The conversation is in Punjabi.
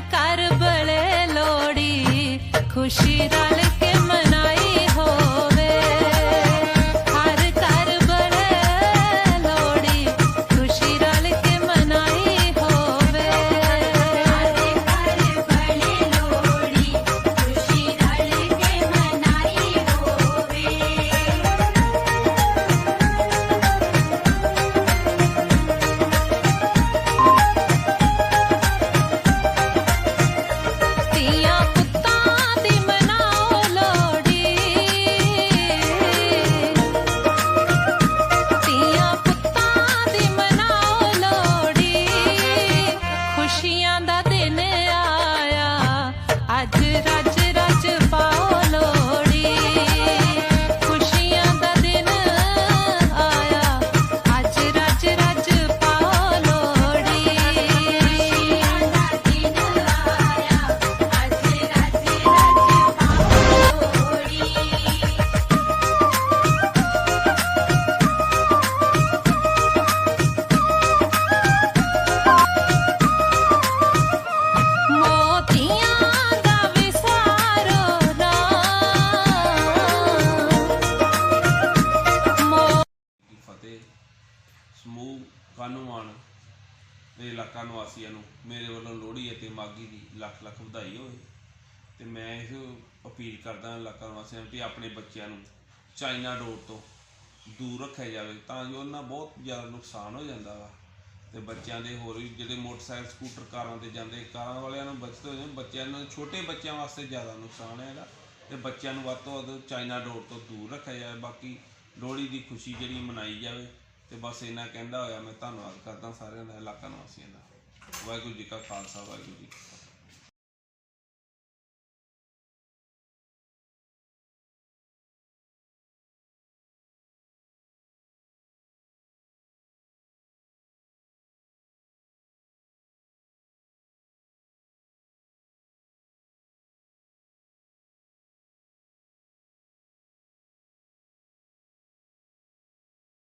ਕਰ ਬਲੇ ਲੋੜੀ ਖੁਸ਼ੀ ਦਾ ਇਲਾਕਾ ਨਿਵਾਸੀਆਂ ਨੂੰ ਮੇਰੇ ਵੱਲੋਂ ਲੋਹੜੀ ਅਤੇ ਮਾਘੀ ਦੀ ਲੱਖ ਲੱਖ ਵਧਾਈ ਹੋਵੇ। ਤੇ ਮੈਂ ਇਹ ਅਪੀਲ ਕਰਦਾ ਇਲਾਕਾ ਨਿਵਾਸੀਆਂ ਨੂੰ ਕਿ ਆਪਣੇ ਬੱਚਿਆਂ ਨੂੰ ਚਾਈਨਾ ਡੋਰ ਤੋਂ ਦੂਰ ਰੱਖਿਆ ਜਾਵੇ ਤਾਂ ਜੋ ਉਹਨਾਂ ਬਹੁਤ ਜ਼ਿਆਦਾ ਨੁਕਸਾਨ ਹੋ ਜਾਂਦਾ ਵਾ। ਤੇ ਬੱਚਿਆਂ ਦੇ ਹੋਰ ਵੀ ਜਿਹੜੇ ਮੋਟਰਸਾਈਕਲ, ਸਕੂਟਰ ਕਾਰਾਂ ਤੇ ਜਾਂਦੇ ਕਾਰਾਂ ਵਾਲਿਆਂ ਨੂੰ ਬਚਤ ਹੋ ਜਾਵੇ ਬੱਚਿਆਂ ਨੂੰ ਛੋਟੇ ਬੱਚਿਆਂ ਵਾਸਤੇ ਜ਼ਿਆਦਾ ਨੁਕਸਾਨ ਹੈਗਾ। ਇਹਦਾ ਤੇ ਬੱਚਿਆਂ ਨੂੰ ਵੱਧ ਤੋਂ ਵੱਧ ਚਾਈਨਾ ਡੋਰ ਤੋਂ ਦੂਰ ਰੱਖਿਆ ਜਾਵੇ। ਬਾਕੀ ਲੋਹੜੀ ਦੀ ਖੁਸ਼ੀ ਜਿਹੜੀ ਮਨਾਈ ਜਾਵੇ ਤੇ ਬਸ ਇੰਨਾ ਕਹਿੰਦਾ ਹੋਇਆ, ਮੈਂ ਧੰਨਵਾਦ ਕਰਦਾ ਸਾਰਿਆਂ ਦਾ, ਇਲਾਕਾ ਨਿਵਾਸੀਆਂ ਦਾ। ਵਾਹਿਗੁਰੂ ਜੀ ਕਾ ਖਾਲਸਾ, ਵਾਹਿਗੁਰੂ ਜੀ ਕੀ ਫਤਿਹ।